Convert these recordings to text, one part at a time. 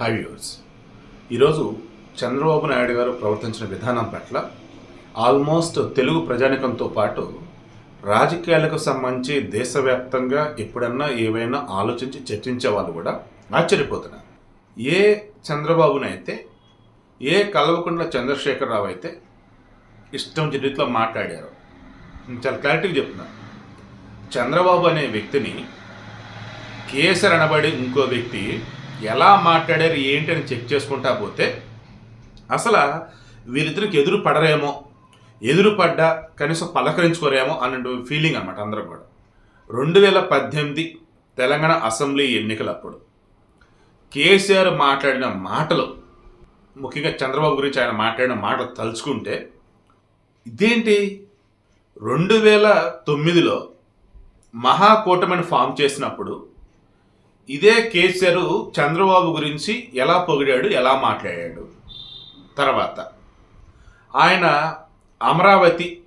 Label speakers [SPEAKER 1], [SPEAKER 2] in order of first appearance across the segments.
[SPEAKER 1] High views ఈరోజు చంద్రబాబు నాయుడు గారు ప్రవర్తించిన విధానం పట్ల ఆల్మోస్ట్ తెలుగు ప్రజానికంతో పాటు రాజకీయాలకు సంబంధించి దేశవ్యాప్తంగా ఎప్పుడన్నా ఏవైనా ఆలోచించి చర్చించే వాళ్ళు కూడా ఆశ్చర్యపోతున్నారు. ఏ చంద్రబాబునైతే ఏ కల్వకుంట్ల చంద్రశేఖరరావు అయితే ఇష్టం రీతిలో మాట్లాడారు. చాలా క్లారిటీగా చెప్తున్నా. చంద్రబాబు అనే వ్యక్తిని కేసర్ అనబడి ఇంకో వ్యక్తి ఎలా మాట్లాడారు ఏంటి అని చెక్ చేసుకుంటా పోతే అసలు వీరిద్దరికి ఎదురు పడరేమో ఎదురు పడ్డా కనీసం పలకరించుకోరేమో అన్నటువంటి ఫీలింగ్ అనమాట అందరూ కూడా. రెండు వేల పద్దెనిమిది తెలంగాణ అసెంబ్లీ ఎన్నికలప్పుడు కేసీఆర్ మాట్లాడిన మాటలు ముఖ్యంగా చంద్రబాబు గురించి ఆయన మాట్లాడిన మాటలు తలుచుకుంటే ఇదేంటి? రెండు వేల తొమ్మిదిలో మహాకూటమిని ఫామ్ చేసినప్పుడు ఇదే కేసీఆర్ చంద్రబాబు గురించి ఎలా పొగిడాడు ఎలా మాట్లాడాడు. తర్వాత ఆయన అమరావతి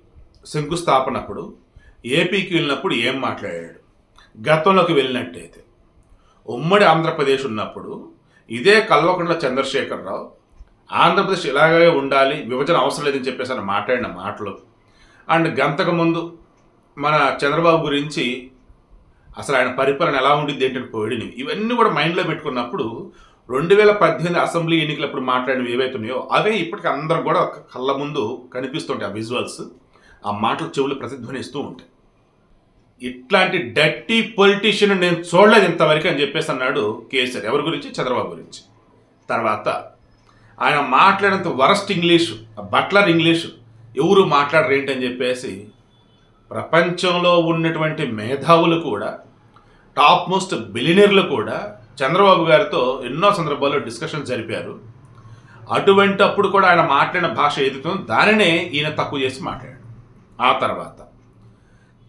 [SPEAKER 1] శంకుస్థాపనప్పుడు ఏపీకి వెళ్ళినప్పుడు ఏం మాట్లాడాడు? గతంలోకి వెళ్ళినట్టయితే. ఉమ్మడి ఆంధ్రప్రదేశ్ ఉన్నప్పుడు ఇదే కల్వకుంట్ల చంద్రశేఖరరావు ఆంధ్రప్రదేశ్ ఇలాగే ఉండాలి విభజన అవసరం లేదని చెప్పేసి ఆయన మాట్లాడిన మాటలు. అండ్ గంతకు ముందు మన చంద్రబాబు గురించి అసలు ఆయన పరిపాలన ఎలా ఉండింది ఏంటంటే పోయిడిని ఇవన్నీ కూడా మైండ్లో పెట్టుకున్నప్పుడు రెండు వేల పద్దెనిమిది అసెంబ్లీ ఎన్నికలప్పుడు మాట్లాడినవి ఏవైతే ఉన్నాయో అవే ఇప్పటికీ అందరికి కూడా కళ్ళ ముందు కనిపిస్తుంటాయి ఆ విజువల్స్. ఆ మాటలు చెవులు ప్రతిధ్వనిస్తూ ఉంటాయి. ఇట్లాంటి డట్టి పొలిటీషియన్ నేను చూడలేదు ఇంతవరకు అని చెప్పేసి అన్నాడు కేసీఆర్. ఎవరి గురించి? చంద్రబాబు గురించి. తర్వాత ఆయన మాట్లాడినంత వరస్ట్ ఇంగ్లీషు బట్లర్ ఇంగ్లీషు ఎవరు మాట్లాడరు ఏంటని చెప్పేసి ప్రపంచంలో ఉన్నటువంటి మేధావులు కూడా టాప్ మోస్ట్ బిలినీర్లు కూడా చంద్రబాబు గారితో ఎన్నో సందర్భాల్లో డిస్కషన్ జరిపారు. అటువంటి అప్పుడు కూడా ఆయన మాట్లాడిన భాష ఏదైతుందో దానినే ఈయన తక్కువ చేసి మాట్లాడాడు. ఆ తర్వాత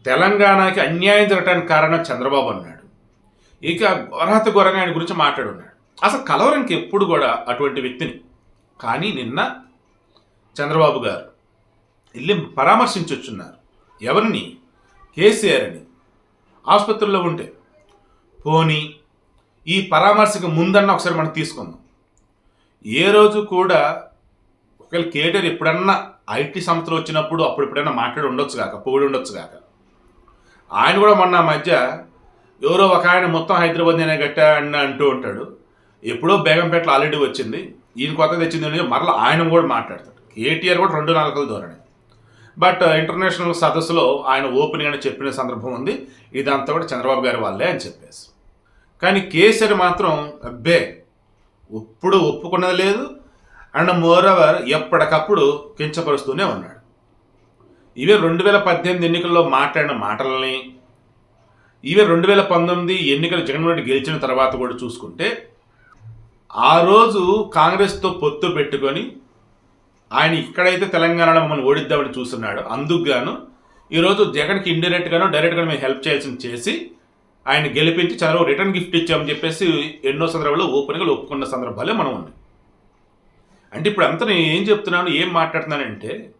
[SPEAKER 1] తెలంగాణకి అన్యాయం జరగడానికి కారణం చంద్రబాబు అన్నాడు. ఇక ఘోరాత ఘోరంగా ఆయన గురించి మాట్లాడున్నాడు. అసలు కలవరంకి ఎప్పుడు కూడా అటువంటి వ్యక్తిని కానీ నిన్న చంద్రబాబు గారు వెళ్ళి పరామర్శించొచ్చున్నారు. ఎవరిని? కేసీఆర్ని. ఆసుపత్రిలో ఉంటే. పోనీ ఈ పరామర్శకు ముందన్న ఒకసారి మనం తీసుకుందాం. ఏ రోజు కూడా ఒకవేళ కేటీఆర్ ఎప్పుడన్నా ఐటీ సంస్థలు వచ్చినప్పుడు అప్పుడు ఎప్పుడైనా మాట్లాడి ఉండొచ్చు కాక పోడి ఉండొచ్చు కాక. ఆయన కూడా మొన్న ఆ మధ్య ఎవరో ఒక ఆయన మొత్తం హైదరాబాద్ నేనే గట్టా అని అంటూ ఉంటాడు. ఎప్పుడో బేగంపేటలో ఆల్రెడీ వచ్చింది. ఈయన కొత్త తెచ్చింది అని మరలా ఆయన కూడా మాట్లాడతాడు. కేటీఆర్ కూడా రెండు నాలుగు ధోరణి. బట్ uh, ఇంటర్నేషనల్ సదస్సులో ఆయన ఓపెనింగ్ అని చెప్పిన సందర్భం ఉంది. ఇదంతా కూడా చంద్రబాబు గారి వాళ్ళే అని చెప్పేసి. కానీ కేసీఆర్ మాత్రం అబ్బే ఇప్పుడు ఒప్పుకున్నది లేదు. అండ్ మోరవర్ ఎప్పటికప్పుడు కించపరుస్తూనే ఉన్నాడు. ఇవే రెండు వేల పద్దెనిమిది ఎన్నికల్లో మాట్లాడిన మాటలని ఇవే రెండు వేల పంతొమ్మిది ఎన్నికలు జగన్మోహన్ రెడ్డి గెలిచిన తర్వాత కూడా చూసుకుంటే ఆ రోజు కాంగ్రెస్తో పొత్తు పెట్టుకొని ఆయన ఇక్కడైతే తెలంగాణలో మమ్మల్ని ఓడిద్దామని చూస్తున్నాడు. అందుకు గాను ఈరోజు జగన్కి ఇండైరెక్ట్గానో డైరెక్ట్గా మేము హెల్ప్ చేయాల్సింది చేసి ఆయన గెలిపించి చంద్రబాబు రిటర్న్ గిఫ్ట్ ఇచ్చామని చెప్పేసి ఎన్నో సందర్భాల్లో ఓపెన్గా ఒప్పుకున్న సందర్భాలే మనం ఉన్నాయి. అంటే ఇప్పుడు అంతా నేను ఏం చెప్తున్నాను ఏం మాట్లాడుతున్నానంటే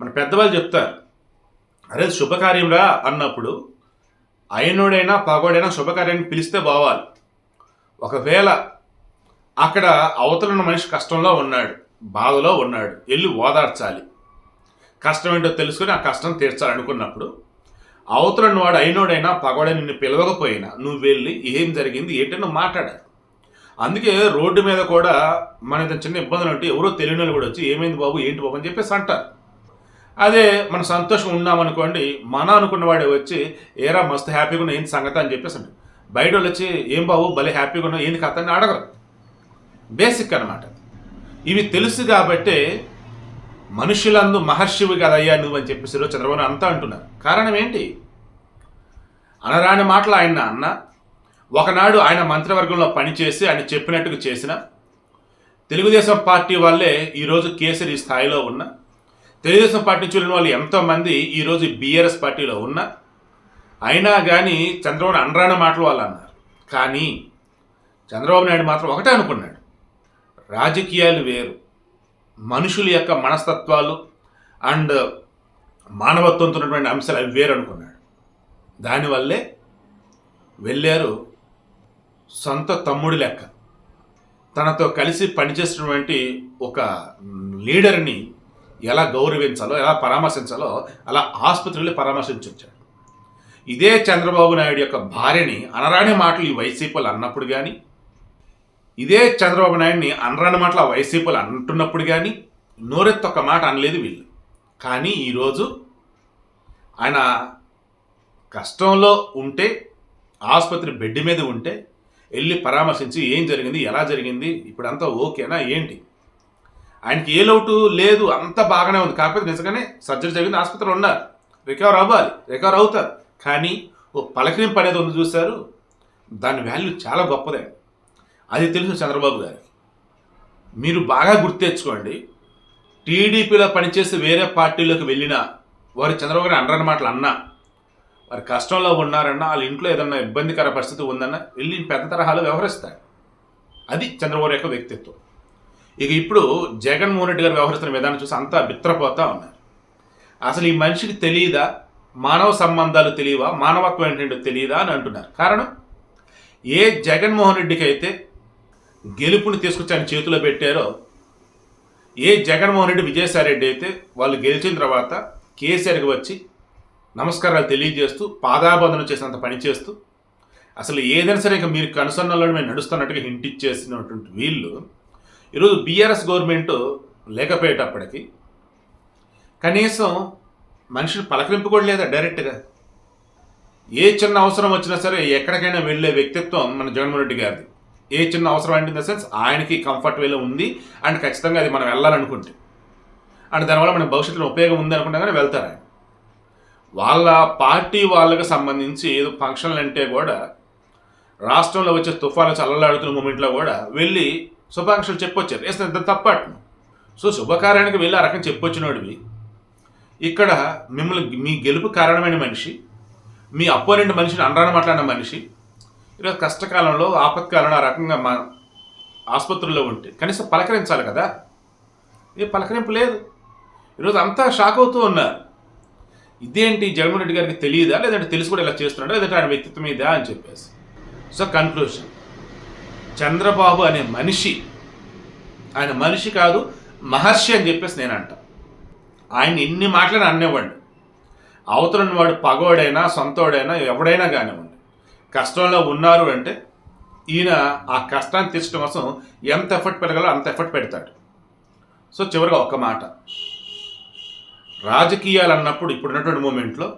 [SPEAKER 1] మన పెద్దవాళ్ళు చెప్తారు అరే శుభకార్యంరా అన్నప్పుడు అయినోడైనా పగోడైనా శుభకార్యాన్ని పిలిస్తే బావాలి. ఒకవేళ అక్కడ అవతలున్న మనిషి కష్టంలో ఉన్నాడు బాధలో ఉన్నాడు. వెళ్ళి ఓదార్చాలి. కష్టం ఏంటో తెలుసుకొని ఆ కష్టం తీర్చాలనుకున్నప్పుడు అవతల వాడు అయినోడైనా పగోడై నిన్ను పిలవకపోయినా నువ్వు వెళ్ళి ఏం జరిగింది ఏంటో మాట్లాడాలి. అందుకే రోడ్డు మీద కూడా మన చిన్న ఇబ్బందులు ఉంటే ఎవరో తెలియని వాళ్ళు కూడా వచ్చి ఏమైంది బాబు? ఏంటి బాబు? అని చెప్పేసి అంటారు. అదే మన సంతోషం ఉన్నామనుకోండి మన అనుకున్న వాడే వచ్చి ఏరా మస్తు హ్యాపీగా ఉన్నా ఏంటి సంగతి? అని చెప్పేసి బయట వాళ్ళు వచ్చి ఏం బాబు? భలే హ్యాపీగా ఉన్నా ఏంటి కథ? అని అడగరు. బేసిక్ అనమాట ఇవి తెలుసు కాబట్టే మనుషులందు మహర్షివి కదయ్యా నువ్వు అని చెప్పేసి ఈరోజు చంద్రబాబు అంతా అంటున్నారు. కారణం ఏంటి? అనరాని మాటలు ఆయన అన్న ఒకనాడు ఆయన మంత్రివర్గంలో పనిచేసి ఆయన చెప్పినట్టుగా చేసిన తెలుగుదేశం పార్టీ వాళ్ళే ఈరోజు కేసరి స్థాయిలో ఉన్న తెలుగుదేశం పార్టీ చూడని వాళ్ళు ఎంతోమంది ఈరోజు బీఆర్ఎస్ పార్టీలో ఉన్న అయినా కానీ చంద్రబాబు అనరాని మాటలు వాళ్ళు అన్నారు. కానీ చంద్రబాబు నాయుడు మాత్రం ఒకటే అనుకున్నాడు. రాజకీయాలు వేరు. మనుషుల యొక్క మనస్తత్వాలు అండ్ మానవత్వంతో ఉన్నటువంటి అంశాలు అవి వేరు అనుకున్నాడు. దానివల్లే వెళ్ళారు సొంత తమ్ముడి లెక్క. తనతో కలిసి పనిచేసినటువంటి ఒక లీడర్ని ఎలా గౌరవించాలో ఎలా పరామర్శించాలో అలా ఆసుపత్రిలో పరామర్శించొచ్చాడు. ఇదే చంద్రబాబు నాయుడు యొక్క భార్యని అనరాని మాటలు ఈ వైసీపీలు అన్నప్పుడు కానీ ఇదే చంద్రబాబు నాయుడిని అనరాని మాటలు ఆ వైసీపీలు అంటున్నప్పుడు కానీ నోరెత్తి ఒక మాట అనలేదు వీళ్ళు. కానీ ఈరోజు ఆయన కష్టంలో ఉంటే ఆసుపత్రి బెడ్ మీద ఉంటే వెళ్ళి పరామర్శించి ఏం జరిగింది ఎలా జరిగింది ఇప్పుడంతా ఓకేనా ఏంటి? ఆయనకి ఏ లోటు లేదు అంత బాగానే ఉంది. కాకపోతే నిజంగానే సర్జరీ జరిగింది ఆసుపత్రిలో ఉన్నారు. రికవర్ అవ్వాలి రికవర్ అవుతారు. కానీ ఓ పలకరింపు అనేది ఉంది చూశారు. దాని వాల్యూ చాలా గొప్పదే. అది తెలుసు చంద్రబాబు గారికి మీరు బాగా గుర్తెచ్చుకోండి టీడీపీలో పనిచేసి వేరే పార్టీలోకి వెళ్ళినా వారు చంద్రబాబు గారు అనరాని మాటలు అన్నా వారి కష్టంలో ఉన్నారన్నా వాళ్ళ ఇంట్లో ఏదన్నా ఇబ్బందికర పరిస్థితి ఉందన్నా వెళ్ళి పెద్ద తరహాలో వ్యవహరిస్తారు. అది చంద్రబాబు యొక్క వ్యక్తిత్వం. ఇక ఇప్పుడు జగన్మోహన్ రెడ్డి గారు వ్యవహరిస్తున్న విధానం చూసి అంతా బిత్రపోతా ఉన్నారు. అసలు ఈ మనిషికి తెలియదా మానవ సంబంధాలు తెలియవా మానవత్వం ఏంటంటే తెలియదా అని అంటున్నారు. కారణం? ఏ జగన్మోహన్ రెడ్డికి అయితే గెలుపుని తీసుకొచ్చి ఆయన చేతిలో పెట్టారో ఏ జగన్మోహన్ రెడ్డి విజయసాయిరెడ్డి అయితే వాళ్ళు గెలిచిన తర్వాత కేసీఆర్కి వచ్చి నమస్కారాలు తెలియజేస్తూ పాదాబంధన చేసినంత పని చేస్తూ అసలు ఏదైనా సరే ఇక మీరు కనుసన్నలో మేము నడుస్తున్నట్టుగా హింట్ ఇచ్చేసినటువంటి వీళ్ళు ఈరోజు బీఆర్ఎస్ గవర్నమెంట్ లేకపోయేటప్పటికి కనీసం మనిషిని పలకరింపు కూడా లేదా డైరెక్ట్గా? ఏ చిన్న అవసరం వచ్చినా సరే ఎక్కడికైనా వెళ్ళే వ్యక్తిత్వం మన జగన్మోహన్ రెడ్డి గారిది. ఏ చిన్న అవసరం అంటే ఇన్ ద సెన్స్ ఆయనకి కంఫర్ట్ వేలో ఉంది అండ్ ఖచ్చితంగా అది మనం వెళ్ళాలనుకుంటే. అండ్ దానివల్ల మన భవిష్యత్తులో ఉపయోగం ఉంది అనుకుంటే కానీ వెళ్తారు ఆయన. వాళ్ళ పార్టీ వాళ్ళకి సంబంధించి ఏదో ఫంక్షన్లు అంటే కూడా రాష్ట్రంలో వచ్చే తుఫాను చల్లలాడుతున్న మూమెంట్లో కూడా వెళ్ళి శుభాకాంక్షలు చెప్పొచ్చారు. వేసిన తప్పట్ను సో శుభకార్యానికి వెళ్ళి ఆ రకం చెప్పొచ్చినోడివి. ఇక్కడ మిమ్మల్ని మీ గెలుపు కారణమైన మనిషి మీ అపోనెంట్ మనిషిని అనరాని మాట్లాడిన మనిషి ఈరోజు కష్టకాలంలో ఆపత్కాలంలో ఆ రకంగా మా ఆసుపత్రుల్లో ఉంటే కనీసం పలకరించాలి కదా? ఏ పలకరింపు లేదు. ఈరోజు అంతా షాక్ అవుతూ ఉన్నారు. ఇదేంటి జగన్మోహన్ రెడ్డి గారికి తెలియదా? లేదంటే తెలిసి కూడా ఇలా చేస్తున్నాడా? లేదంటే ఆయన వ్యక్తిత్వం ఇదా అని చెప్పేసి. సో కన్క్లూషన్ చంద్రబాబు అనే మనిషి ఆయన మనిషి కాదు మహర్షి అని చెప్పేసి నేను అంట ఆయన ఎన్ని మాటలను అనేవాడు అవతలని వాడు పగోడైనా సొంతోడైనా ఎవడైనా కానివ్వండి. కష్టంలో ఉన్నారు అంటే ఈయన ఆ కష్టాన్ని తీర్చడం కోసం ఎంత ఎఫర్ట్ పెరగాలో అంత ఎఫర్ట్ పెడతాడు. సో చివరిగా ఒక మాట. రాజకీయాలు అన్నప్పుడు ఇప్పుడున్నటువంటి మూమెంట్లో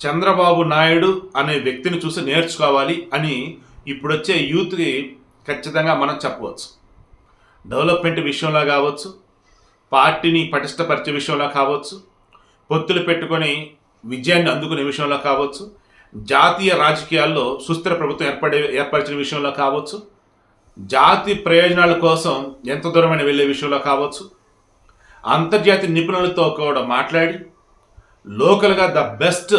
[SPEAKER 1] చంద్రబాబు నాయుడు అనే వ్యక్తిని చూసి నేర్చుకోవాలి అని ఇప్పుడొచ్చే యూత్కి ఖచ్చితంగా మనం చెప్పవచ్చు. డెవలప్మెంట్ విషయంలో కావచ్చు పార్టీని పటిష్టపరిచే విషయంలో కావచ్చు పొత్తులు పెట్టుకొని విజయాన్ని అందుకునే విషయంలో కావచ్చు జాతీయ రాజకీయాల్లో సుస్థిర ప్రభుత్వం ఏర్పడే ఏర్పరిచిన విషయంలో కావచ్చు జాతి ప్రయోజనాల కోసం ఎంత దూరమైన వెళ్ళే విషయంలో కావచ్చు అంతర్జాతీయ నిపుణులతో కూడా మాట్లాడి లోకల్గా ద బెస్ట్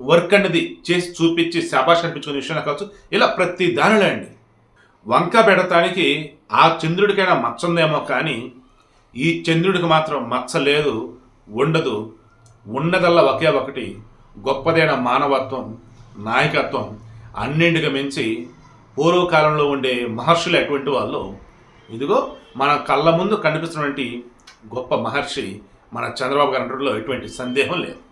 [SPEAKER 1] వర్క్ అనేది చేసి చూపించి శాబాష్ అనిపించుకునే విషయంలో కావచ్చు ఇలా ప్రతి దానిలో అండి. వంక పెడతానికి ఆ చంద్రుడికైనా మచ్చ ఉందేమో కానీ ఈ చంద్రుడికి మాత్రం మచ్చ లేదు ఉండదు ఉన్నదల్లా ఒకే ఒకటి గొప్పదైన మానవత్వం నాయకత్వం అన్నింటికి మించి పూర్వకాలంలో ఉండే మహర్షులు ఎటువంటి వాళ్ళు. ఇదిగో మన కళ్ళ ముందు కనిపిస్తున్నటువంటి గొప్ప మహర్షి మన చంద్రబాబు గారి ఎటువంటి సందేహం లేదు.